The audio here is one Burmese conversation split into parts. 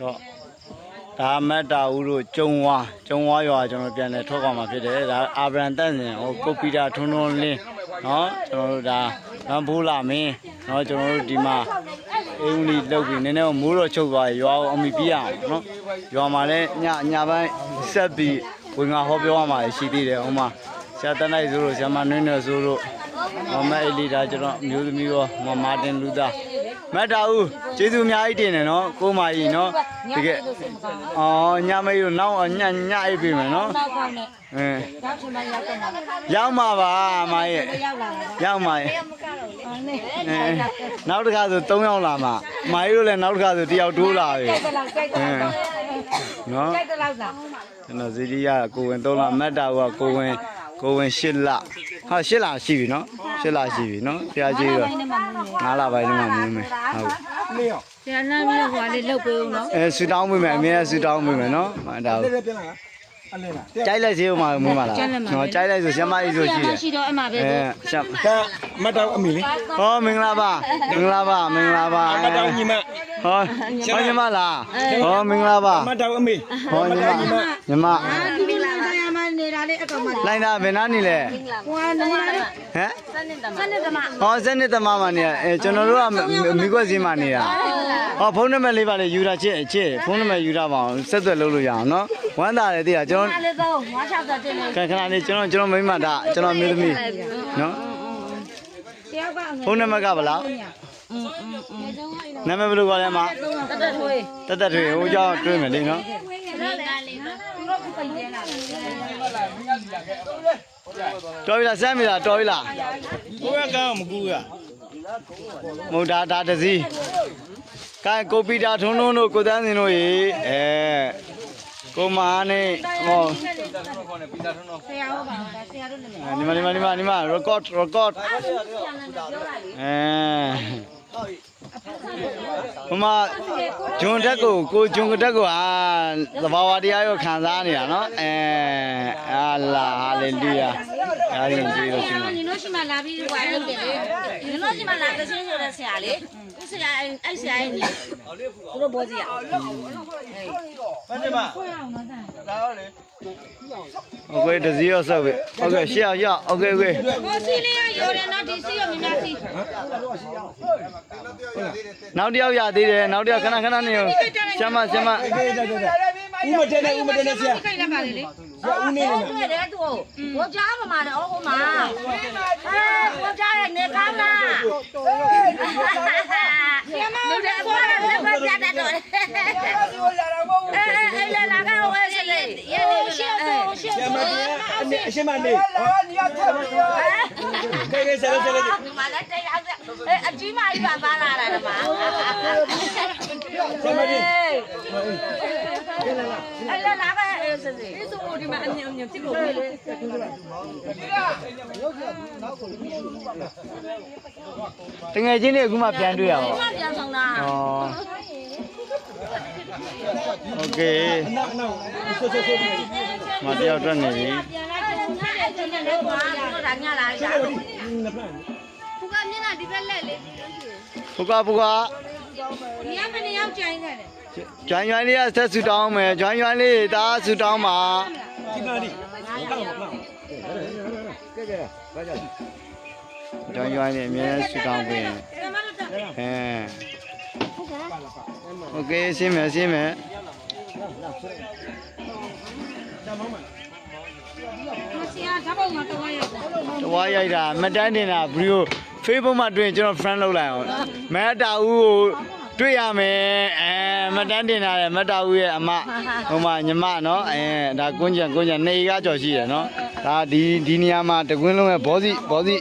တော့ဒါမတ်တာဦးတို့ကျုံဝါကျုံဝါရွာကျွန်တော်ပြန်လဲထွက်သွားမှာဖြစ်တယ်ဒါအာဗရန်တန့်စင်ဟိုကုတ်ပီတာထွန်းထွန်းလင်းနော်ကျွန်တော်တို့ဒါရန်ဖိုးလာမင်းနော်ကျွန်တော်တို့ဒီမှာအင်းလေးလောက်ပြီးနည်းနည်းမိုးတော့ချုပ်သွားရွာအောင်မိပြရအောင်နော်ရွာမှာလည်းညညပိုင်းဆက်ပြီးဝင်ငါဟောပြောရမှာရှိသေးတယ်ဟိုမှာဆရာတန်းလိုက်ဆိုလို့ဆရာမနှင်းနေဆိုလို့မမအီလီဒါကျွန်တော်မျိုးသမီးရောမမာတင်လူသား မတ်တာဦးကျေးဇူးအများကြီးတင်တယ်နော်ကိုမကြီးနော်တကယ်အော်ညမကြီးတို့နောက်ညညအိပ်ပြီမယ်နော်နောက်ကောင်းနဲ့အင်းရောက်ချင်မှရောက်တော့မှာရောက်မှာပါအမရဲ့ရောက်လာတာရောက်မှာရဲ့ဟုတ်နေအဲနောက်တစ်ခါဆို3ယောက်လာမှာအမကြီးတို့လည်းနောက်တစ်ခါဆို1ယောက်တိုးလာပြီကြိုက်တော့ကြိုက်တော့နော်ကြိုက်တော့လားကျွန်တော်ဇီဒီယာကိုဝင်3လမတ်တာကကိုဝင်ကိုဝင်8လဟာ8လရှိပြီနော် 8လရှိပြီနော်ဖျားကြီးတော့နဲ့မှမလို့9လပိုင်းတော့မွေးမယ်ဟုတ်ဆရာနာမည်ဟိုလေးလုတ်ပေးဦးနော်အဲဆူတောင်းပေးမယ်အမေကဆူတောင်းပေးမယ်နော်မတ်တာကိုတဲ့ပြန်လာအလင်းလားကြိုက်လိုက်စေဦးမှာမွေးမှာလားကျွန်တော်ကြိုက်လိုက်ဆိုဆရာမကြီးဆိုရှိတယ်ရှိတော့အမှပဲအဲဆရာဒါမတ်တောက်အမီလေးဟောမင်္ဂလာပါမင်္ဂလာပါမင်္ဂလာပါမတ်တောက်ညီမဟောဟောညီမလားဟောမင်္ဂလာပါမတ်တောက်အမီဟောညီမညီမဒီလိုလာရမှ နေတာလေအကောင်မလေးလိုင်းတာဘယ်နာနေလဲဟိုကနေဟမ်စနစ်တမဟောစနစ်တမမှာနေရအဲကျွန်တော်တို့ကမိခွက်စင်းမှာနေတာဟောဖုန်းနံပါတ်လေးပါလေယူတာချစ်ချစ်ဖုန်းနံပါတ်ယူတာပါအောင်ဆက်သွယ်လုပ်လို့ရအောင်နော်ဝမ်းသာတယ်တိရကျွန်တော်ခဏလေးသုံး961လေးခဏခဏလေးကျွန်တော်ကျွန်တော်မိမဒါကျွန်တော်မျိုးသမီးနော်ဖုန်းနံပါတ်ကဘယ်လောက်နာမည်ဘယ်လိုခေါ်လဲမတက်တက်ထွေးတက်တက်ထွေးဟိုကြောင့်တွေးမယ်လေနော် တို့ပိတ်နေလာတော်ပြီလားစမ်းပြီလားတော်ပြီလားကိုကကောင်းမကူရမဟုတ်ဒါဒါတစည်းကဲကိုပီတာထွန်းထွန်းတို့ကိုတန်းစင်တို့ရေအဲကိုမာနဲ့ဟောဆရာဟုတ်ပါဒါဆရာတို့လည်းဒီမှာဒီမှာဒီမှာဒီမှာ record record အဲဟိုမှာဂျွန်တက်ကိုကိုဂျွန်တက်ကိုအာ သဘာဝတရားရောခံစားနေတာနော်အဲအာလာဟာလေလုယာအားလုံးကြည့်လို့ရှိမှာညီတို့ရှိမှလာပြီးဟိုလုပ်တယ်လေညီတို့ရှိမှလာသချင်းဆိုတဲ့ဆရာလေ ဦးဆရာအဲ့ဆရာရဲ့ညီသူတို့ဘောစီရ မတ်တမ โอเคတစည်းရောဆက်ပြီโอเคရှေ့အောင်ရโอเคโอเค ဘောစီလေးရောတယ်နော်ဒီစီရောမြများစီ နောက်တစ်ယောက်ရသေးတယ်နောက်တစ်ယောက်ခဏခဏနေရောရှမ်းမရှမ်းမ ဦးမတဲနဲ့ဦးမတဲနဲ့ဆရာ ခိုင်လာပါလေလေ ဆရာဦးနေနေ တွေ့တယ်သူဘောကြားမမှာတော့ဟိုမှာအဲဘောကြားရဲ့နေကောင်းလား ရှင်းမနေခဲခဲဆရာဆရာ ဒီမှာလည်းတရားအဲအကြီးမကြီးပါသားလာတာမှာ ဆရာမတဲ အဲ့လာလာပဲအေးစစ်စစ်ဒီဆိုဒီမှာအမြင်အမြင်ဖြစ်လို့လေ တငယ်ချင်းတွေအခုမှပြန်တွေ့ရပါ ဒီမှာပြန်ဆောင်တာ ဩโอเค နောက်နောက်ဆိုဆိုဆို မတယောက်တွေ့နေပြီ ပြန်လိုက်တယ်ငါအဲ့ဒီနဲ့လည်းကွာတို့ဒါညလာရှာလို့ နဖန် ဖူကမျက်နှာဒီဘက်လက်လေးဒီလိုရှိ ဘုကဘုက ဒီကမနေရောက်ကြိုင်းခဲ့တယ် ဂျွိုင်းဂျွိုင်းလေးကဆက်ဆူတောင်းမယ်ဂျွိုင်းဂျွိုင်းလေးဒါဆူတောင်းပါ ဒီမာဒီကောင်းကောင်းကဲကဲဘာကြ ဂျွိုင်းဂျွိုင်းလေးအများကြီးဆူတောင်းပေးရင် ကမတို့တက် အဲโอเคရှင်းမယ်ရှင်းမယ် ဆရာဓာတ်ပုံမှာတော့ရတာတဝါရိုက်တာမတန်းတင်တာဗီဒီယို Facebook မှာတွေ့ရင်ကျွန်တော် friend လုပ်လိုက်အောင်မတ်တာဦးကိုတွေ့ရမယ်အဲမတန်းတင်တာလေမတ်တာဦးရဲ့အမဟိုမှာညီမနော်အဲဒါကွန်းကြံကွန်းကြံနေကကြော်ရှိတယ်နော်ဒါဒီဒီနေရာမှာတကွင်းလုံးရဲ့ဘောစီဘောစီ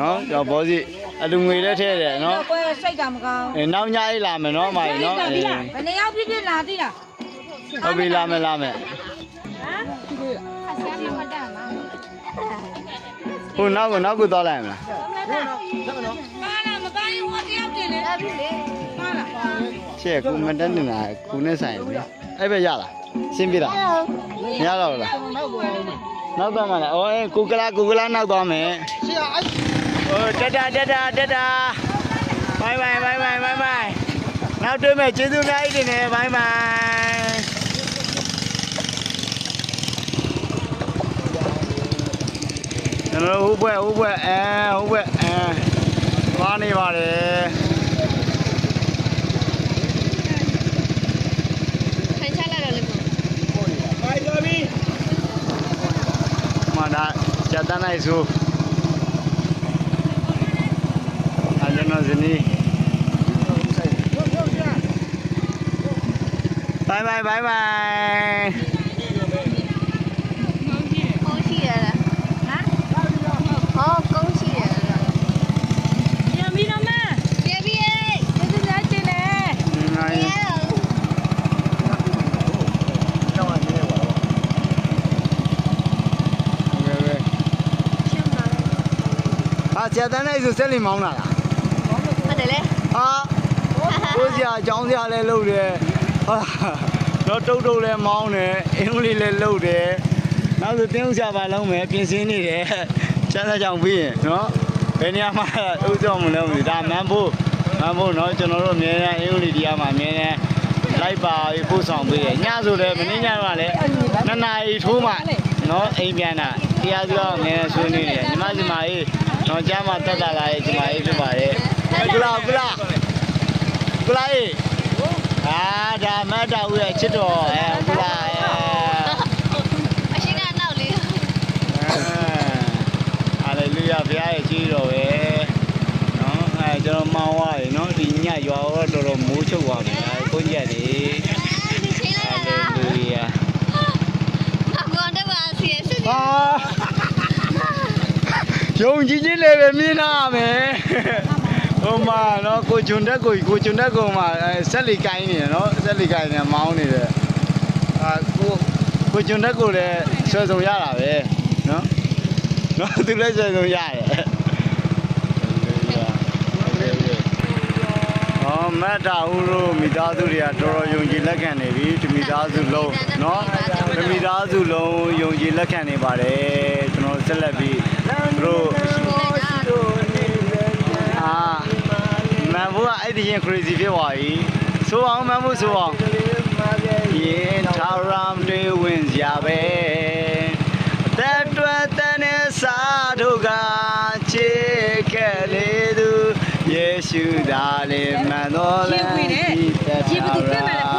နော်ကျွန်တော်ဘောစီအလူငွေလည်းထဲတယ်နော်ပွဲစိတ်ကမကောင်းအဲနောက်ညအိလာမယ်နော်အမကြီးနော်အဲဘယ်နေရောက်ပြပြလာသိလားဟုတ်ပြီလာမယ်လာမယ် ဟိုနောက်ကိုနောက်ကိုသွားလိုက်မလားပါလားမပါရင်ဟိုတယောက်တင်လေအဲ့ဒီလေပါလားရှေ့ကူမတန်းတင်တာကူနဲ့ဆိုင်ပြီအဲ့ပဲရလားရှင်းပြီလားမရတော့ဘူးလားနောက်တော့မှလည်းအော်အဲကူကလာကူကလာနောက်သွားမယ်ရှေ့အဲ့ဟိုတတာတတာတတာဘိုင်ဘိုင်ဘိုင်ဘိုင်ဘိုင်ဘိုင်နောက်တွေ့မယ်ကျေးဇူးအများကြီးတင်တယ်ဘိုင်ဘိုင်ကျွန်တော်တို့ဟိုဘွဲ့ဟိုဘွဲ့အဲဟိုဘွဲ့အဲသွားနေပါတယ်ထိုင် ချလိုက်တော့လေကိုမနာဂျာတနိုင်စုအကျွန်တော်ဇနီးဘိုင်ဘိုင်ဘိုင်ဘိုင်ကုန်းရှိရလားဟမ်ဟောကုန်းရှိရလား ပြန်ပြီးတော့မ ပြေပြေ ကျေးဇူးများတင်တယ် နိုင် ပြေတော့ ဟာဂျာတနိုင်စုဆက်လီမောင်းလာလားဟုတ်တယ်လေဟာကိုစရာအကြောင်းစရာလည်းလုပ်တယ်ဟာတော့တုတ်တုတ်လည်းမောင်းတယ်အင်္ဂလိပ်လည်းလုပ်တယ်နောက်ဆိုတင်းဥစားပါလုံးမယ်ပြင်ဆင်နေတယ်စမ်းစမ်းကြောင်ပြီးရင်နော်ဘယ်နေရာမှာဥဆောင်မလို့မသိဒါမန်ဖို့မန်ဖို့နော်ကျွန်တော်တို့အများနဲ့အင်္ဂလိပ်တရားမှာအများနဲ့လိုက်ပါပြီးပို့ဆောင်ပေးတယ်ညဆိုလည်းမင်းညတော့လည်းနှစ်နာရီထိုးမှနော်အိမ်ပြန်တာတရားစီတော့အများနဲ့ဆွေးနွေးနေတယ်ညီမစီမကြီး တော့ကြားမှာတက်တာလာရဲ့ညီမကြီးဖြစ်ပါတယ်ကုလားကုလားကုလားရေအာဒါမတ်တာဦးရဲ့ချစ်တော်အဲကုလားအဲအရှင်ကနောက်လေးဟာလေလုယာဘုရားရဲ့ကြီးတော်ပဲနော်အဲကျွန်တော်မောင်းသွားပြီနော်ဒီညရွာတော့တော်တော်မိုးချုပ်သွားပြီကိုကြီးရတယ်ဒီချင်းလိုက်ဟာရလေလားလုယာအကောင်တော့ပါစီစစ်စစ်ဟာ ယုံကြည်ခြင်းလည်းပဲမြင်နာမယ်ဟိုမှာနော်ကိုဂျွန်တက်ကိုကိုဂျွန်တက်ကိုမှာဆက်လီကိုင်းနေတယ်နော်ဆက်လီကိုင်းနေမောင်းနေတယ်အာကိုကိုဂျွန်တက်ကိုလည်းဆွဲဆောင်ရတာပဲနော်နော်သူလည်းဆွဲဆောင်ရတယ်ဟောမတ်တာဦးတို့မိသားစုတွေကတော်တော်ယုံကြည်လက်ခံနေပြီဒီမိသားစုလုံးနော်ဒီမိသားစုလုံးယုံကြည်လက်ခံနေပါတယ်ကျွန်တော်ဆက်လက်ပြီးသူ တို့အာမန်ဘူးကအဲ့ဒီရင် crazy ဖြစ်သွားပြီဆိုအောင်မန်ဘူးဆိုအောင်ရင်ထာရမ်တွေဝင်ကြပဲတက်တွက်တဲ့နဲ့စာတို့ကချေခဲ့လေသူယေရှုသားလေးမှန်တော်လဲရေဘယ်သူပြတ်မှလဲ